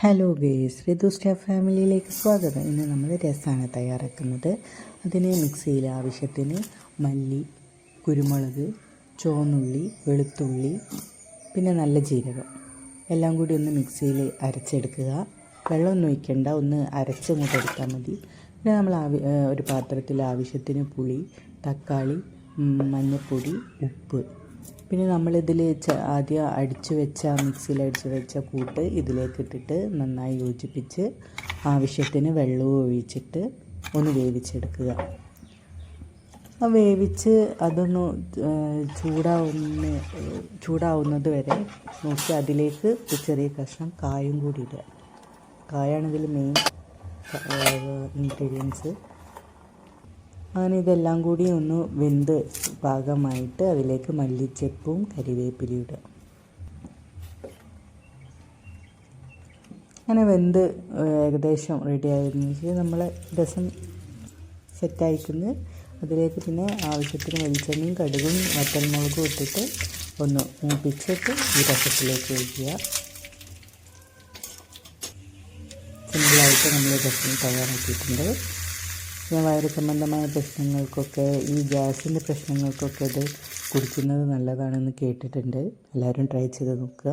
Hello guys staff ഫാമിലിയിലേക്ക് സ്വാഗതം. ഇന്ന് നമ്മൾ രസമാണ് തയ്യാറാക്കുന്നത്. അതിനെ മിക്സിയിൽ ആവശ്യത്തിന് മല്ലി കുരുമുളക് ചുവന്നുള്ളി വെളുത്തുള്ളി പിന്നെ നല്ല ജീരകം. എല്ലാം കൂടി ഒന്ന് മിക്സിയിൽ അരച്ചെടുക്കുക. വെള്ളമൊന്നും ഒഴിക്കണ്ട ഒന്ന് അരച്ചങ്ങോട്ട് എടുത്താൽ മതി. പിന്നെ നമ്മൾ ആവി ഒരു പാത്രത്തിൽ ആവശ്യത്തിന് പുളി തക്കാളി മഞ്ഞൾപ്പൊടി ഉപ്പ്. പിന്നെ നമ്മളിതിൽ ആദ്യം അടിച്ചു വെച്ച മിക്സിയിൽ അടിച്ചു വെച്ച കൂട്ട് ഇതിലേക്ക് ഇട്ടിട്ട് നന്നായി യോജിപ്പിച്ച് ആവശ്യത്തിന് വെള്ളവും ഒഴിച്ചിട്ട് ഒന്ന് വേവിച്ചെടുക്കുക. വേവിച്ച് അതൊന്ന് ചൂടാവുന്ന ചൂടാവുന്നത് വരെ നോക്കി അതിലേക്ക് ചെറിയ കഷ്ണം കായും കൂടി ഇടുക. കായാണ് ഇതിൽ മെയിൻ ഇൻഗ്രീഡിയൻസ് അങ്ങനെ ഇതെല്ലാം കൂടി ഒന്ന് വെന്ത് പാകമായിട്ട് അതിലേക്ക് മല്ലിച്ചെപ്പും കരിവേപ്പിലയും ഇടുക അങ്ങനെ വെന്ത് ഏകദേശം റെഡി ആയിരുന്നു നമ്മൾ രസം സെറ്റായിക്കുന്ന അതിലേക്ക് പിന്നെ ആവശ്യത്തിന് വെളിച്ചെണ്ണയും കടുകും വറ്റൽമുളകും ഇട്ടിട്ട് ഒന്ന് മൂപ്പിച്ചിട്ട് ഈ രസത്തിലേക്ക് ഒഴിക്കുക. സിമ്പിളായിട്ട് നമ്മൾ രസം തയ്യാറാക്കിയിട്ടുണ്ട്. പിന്നെ വയറ് സംബന്ധമായ പ്രശ്നങ്ങൾക്കൊക്കെ ഈ ഗ്യാസിന്റെ പ്രശ്നങ്ങൾക്കൊക്കെ ഇത് കുടിക്കുന്നത് നല്ലതാണെന്ന് കേട്ടിട്ടുണ്ട്. എല്ലാവരും ട്രൈ ചെയ്ത് നോക്കുക.